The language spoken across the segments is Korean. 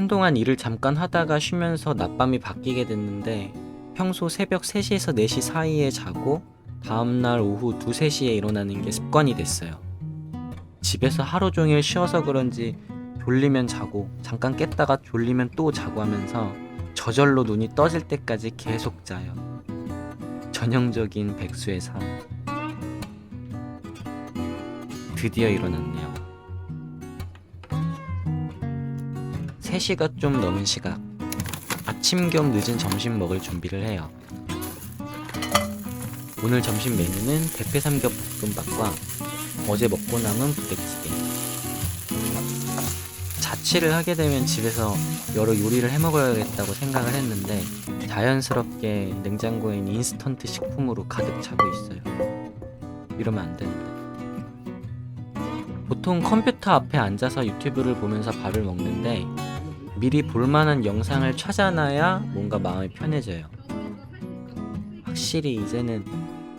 한동안 일을 잠깐 하다가 쉬면서 낮밤이 바뀌게 됐는데 평소 새벽 3시에서 4시 사이에 자고 다음날 오후 2, 3시에 일어나는 게 습관이 됐어요. 집에서 하루 종일 쉬어서 그런지 졸리면 자고 잠깐 깼다가 졸리면 또 자고 하면서 저절로 눈이 떠질 때까지 계속 자요. 전형적인 백수의 삶. 드디어 일어났네요. 3시가 좀 넘은 시각. 아침 겸 늦은 점심 먹을 준비를 해요. 오늘 점심 메뉴는 대패 삼겹 볶음밥과 어제 먹고 남은 부대찌개. 자취를 하게 되면 집에서 여러 요리를 해 먹어야겠다고 생각을 했는데 자연스럽게 냉장고엔 인스턴트 식품으로 가득 차고 있어요. 이러면 안 되는데. 보통 컴퓨터 앞에 앉아서 유튜브를 보면서 밥을 먹는데 미리 볼만한 영상을 찾아놔야 뭔가 마음이 편해져요. 확실히 이제는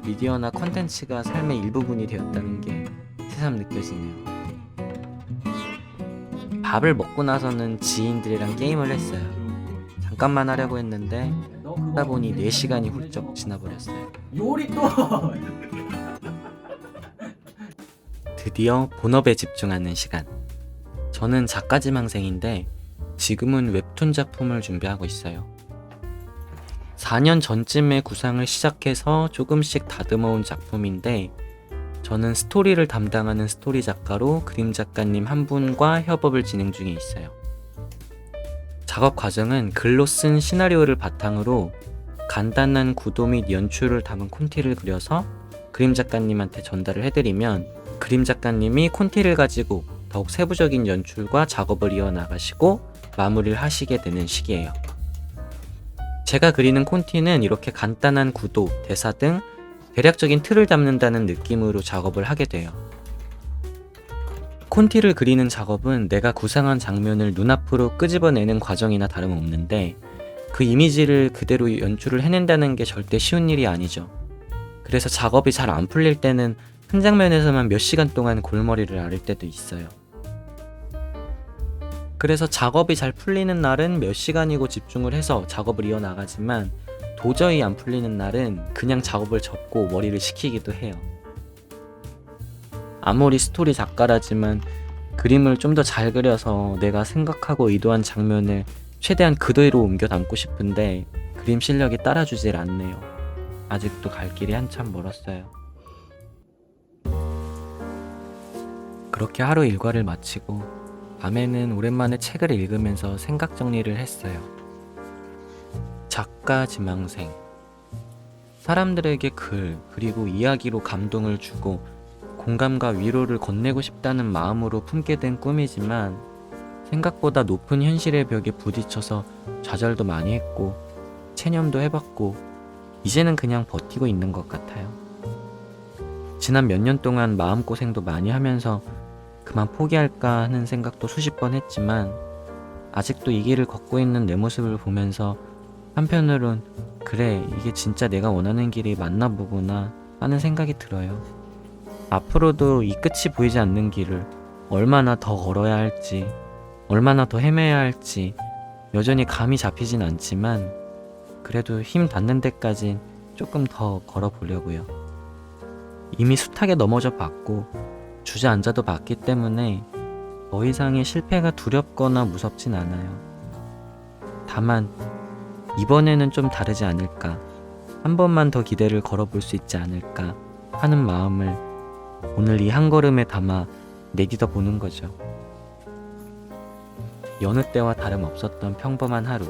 미디어나 콘텐츠가 삶의 일부분이 되었다는 게 새삼 느껴지네요. 밥을 먹고 나서는 지인들이랑 게임을 했어요. 잠깐만 하려고 했는데 너 하다 보니 4시간이 훌쩍 지나버렸어요. 요리 또 드디어 본업에 집중하는 시간. 저는 작가 지망생인데 지금은 웹툰 작품을 준비하고 있어요. 4년 전쯤에 구상을 시작해서 조금씩 다듬어온 작품인데 저는 스토리를 담당하는 스토리 작가로 그림 작가님 한 분과 협업을 진행 중에 있어요. 작업 과정은 글로 쓴 시나리오를 바탕으로 간단한 구도 및 연출을 담은 콘티를 그려서 그림 작가님한테 전달을 해드리면 그림 작가님이 콘티를 가지고 더욱 세부적인 연출과 작업을 이어나가시고 마무리를 하시게 되는 시기예요. 제가 그리는 콘티는 이렇게 간단한 구도, 대사 등 대략적인 틀을 담는다는 느낌으로 작업을 하게 돼요. 콘티를 그리는 작업은 내가 구상한 장면을 눈앞으로 끄집어내는 과정이나 다름없는데 그 이미지를 그대로 연출을 해낸다는 게 절대 쉬운 일이 아니죠. 그래서 작업이 잘 안 풀릴 때는 한 장면에서만 몇 시간 동안 골머리를 앓을 때도 있어요. 그래서 작업이 잘 풀리는 날은 몇 시간이고 집중을 해서 작업을 이어나가지만 도저히 안 풀리는 날은 그냥 작업을 접고 머리를 식히기도 해요. 아무리 스토리 작가라지만 그림을 좀 더 잘 그려서 내가 생각하고 의도한 장면을 최대한 그대로 옮겨 담고 싶은데 그림 실력이 따라주질 않네요. 아직도 갈 길이 한참 멀었어요. 그렇게 하루 일과를 마치고 밤에는 오랜만에 책을 읽으면서 생각 정리를 했어요. 작가 지망생. 사람들에게 글, 그리고 이야기로 감동을 주고 공감과 위로를 건네고 싶다는 마음으로 품게 된 꿈이지만 생각보다 높은 현실의 벽에 부딪혀서 좌절도 많이 했고 체념도 해봤고 이제는 그냥 버티고 있는 것 같아요. 지난 몇 년 동안 마음고생도 많이 하면서 그만 포기할까 하는 생각도 수십 번 했지만 아직도 이 길을 걷고 있는 내 모습을 보면서 한편으론 그래 이게 진짜 내가 원하는 길이 맞나 보구나 하는 생각이 들어요. 앞으로도 이 끝이 보이지 않는 길을 얼마나 더 걸어야 할지 얼마나 더 헤매야 할지 여전히 감이 잡히진 않지만 그래도 힘 닿는 데까진 조금 더 걸어보려고요. 이미 숱하게 넘어져 봤고 주저앉아도 봤기 때문에 더 이상의 실패가 두렵거나 무섭진 않아요. 다만 이번에는 좀 다르지 않을까 한 번만 더 기대를 걸어볼 수 있지 않을까 하는 마음을 오늘 이 한 걸음에 담아 내딛어 보는 거죠. 여느 때와 다름없었던 평범한 하루.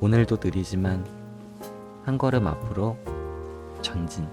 오늘도 느리지만 한 걸음 앞으로 전진.